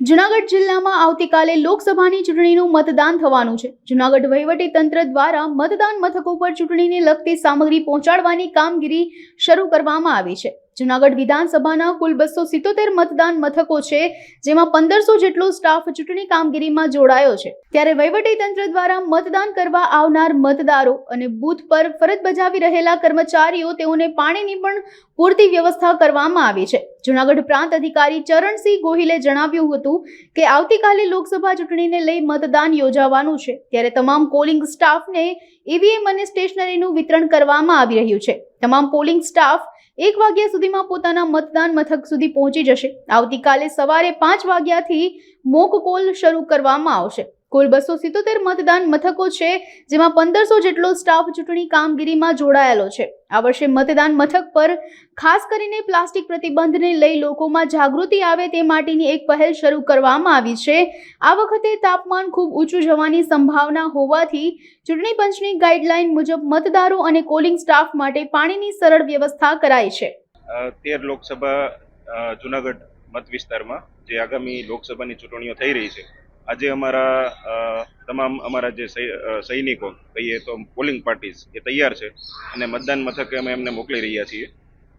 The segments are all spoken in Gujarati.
જુનાગઢ જિલ્લામાં આવતીકાલે લોકસભાની ચૂંટણીનું મતદાન થવાનું છે. જુનાગઢ વહીવટી તંત્ર દ્વારા મતદાન મથકો પર ચૂંટણીને લગતી સામગ્રી પહોંચાડવાની કામગીરી શરૂ કરવામાં આવી છે. જુનાગઢ વિધાનસભાના કુલ બસો સિત્તોતેર મતદાન મથકો છે, જેમાં પંદરસો જેટલો સ્ટાફ ચૂંટણી કામગીરીમાં જોડાયો છે. ત્યારે વહીવટી તંત્ર દ્વારા મતદાન કરવા આવનાર મતદારો અને બૂથ પર ફરજ બજાવી રહેલા કર્મચારીઓ, તેઓને પાણીની પણ પૂરતી વ્યવસ્થા કરવામાં આવી છે. જુનાગઢ પ્રાંત અધિકારી ચરણસિંહ ગોહિલે જણાવ્યું હતું કે, આવતીકાલે લોકસભા ચૂંટણીને લઈ મતદાન યોજાવાનું છે. ત્યારે તમામ પોલિંગ સ્ટાફને ઈવીએમ અને સ્ટેશનરીનું વિતરણ કરવામાં આવી રહ્યું છે. તમામ પોલિંગ સ્ટાફ એક વાગ્યા સુધીમાં પોતાના મતદાન મથક સુધી પહોંચી જશે. આવતીકાલે સવારે પાંચ વાગ્યાથી મોક કોલ શરૂ કરવામાં આવશે. કુલ બસો સિત્તોતેર મતદાન મથકો છે, જેમાં પંદરસો જેટલો સ્ટાફ ચૂંટણી કામગીરીમાં જોડાયેલો છે. આ વર્ષે મતદાન મથક પર ખાસ કરીને પ્લાસ્ટિક પ્રતિબંધને લઈ લોકોમાં જાગૃતિ આવે તે માટેની એક પહેલ શરૂ કરવામાં આવી છે. આ વખતે તાપમાન ખૂબ ઊંચું જવાની સંભાવના હોવાથી ચૂંટણી પંચની ગાઈડલાઈન મુજબ મતદારો અને કોલિંગ સ્ટાફ માટે પાણીની સરળ વ્યવસ્થા કરાઈ છે. તેર લોકસભા જુનાગઢ મત વિસ્તારમાં જે આગામી લોકસભાની ચૂંટણીઓ થઈ રહી છે આજે અમારા તમામ અમારા જે સૈનિકો, કહીએ તો પોલિંગ પાર્ટીઝ એ તૈયાર છે અને મતદાન મથકે અમે એમને મોકલી રહ્યા છીએ.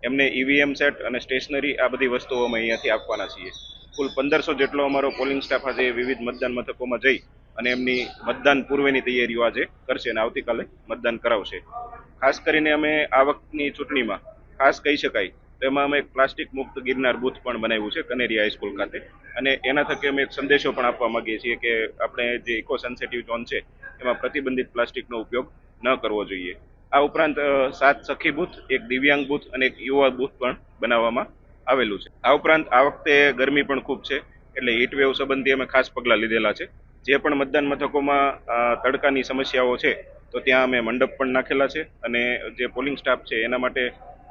એમને ઈવીએમ સેટ અને સ્ટેશનરી આ બધી વસ્તુઓ અમે અહીંયાથી આપવાના છીએ. કુલ પંદરસો જેટલો અમારો પોલિંગ સ્ટાફ આજે વિવિધ મતદાન મથકોમાં જઈ અને એમની મતદાન પૂર્વેની તૈયારીઓ આજે કરશે અને આવતીકાલે મતદાન કરાવશે. ખાસ કરીને અમે આ વખતની ચૂંટણીમાં, ખાસ કહી શકાય તો એમાં અમે એક પ્લાસ્ટિક મુક્ત ગિરનાર બૂથ પણ બનાવ્યું છે કનેરી હાઈસ્કૂલ ખાતે. અને એના થકી અમે એક સંદેશો પણ આપવા માંગીએ છીએ કે આપણે જે ઇકો સેન્સિટિવ ઝોન છે, એમાં પ્રતિબંધિત પ્લાસ્ટિકનો ઉપયોગ ન કરવો જોઈએ. આ ઉપરાંત સાત સખી બૂથ, એક દિવ્યાંગ બૂથ અને એક યુવા બૂથ પણ બનાવવામાં આવેલું છે. આ ઉપરાંત, આ વખતે ગરમી પણ ખૂબ છે, એટલે હીટવેવ સંબંધી અમે ખાસ પગલાં લીધેલા છે. જે પણ મતદાન મથકોમાં તડકાની સમસ્યાઓ છે, તો ત્યાં અમે મંડપ પણ નાખેલા છે અને જે પોલિંગ સ્ટાફ છે, એના માટે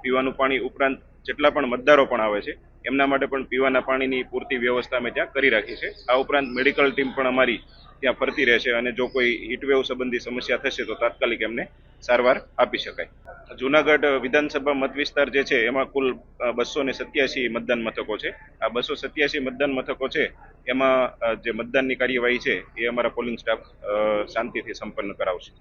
પીવાનું પાણી ઉપરાંત જેટલા પણ મતદારો પણ આવે છે, એમના માટે પણ પીવાના પાણીની પૂરતી વ્યવસ્થા અમે ત્યાં કરી રાખી છે. આ ઉપરાંત મેડિકલ ટીમ પણ અમારી ત્યાં ફરતી રહેશે અને જો કોઈ હીટવેવ સંબંધી સમસ્યા થશે તો તાત્કાલિક એમને સારવાર આપી શકાય. જુનાગઢ વિધાનસભા મત વિસ્તાર જે છે, એમાં કુલ બસો ને સત્યાસી મતદાન મથકો છે. આ બસો સત્યાસી મતદાન મથકો છે, એમાં જે મતદાનની કાર્યવાહી છે, એ અમારા પોલિંગ સ્ટાફ શાંતિથી સંપન્ન કરાવશે.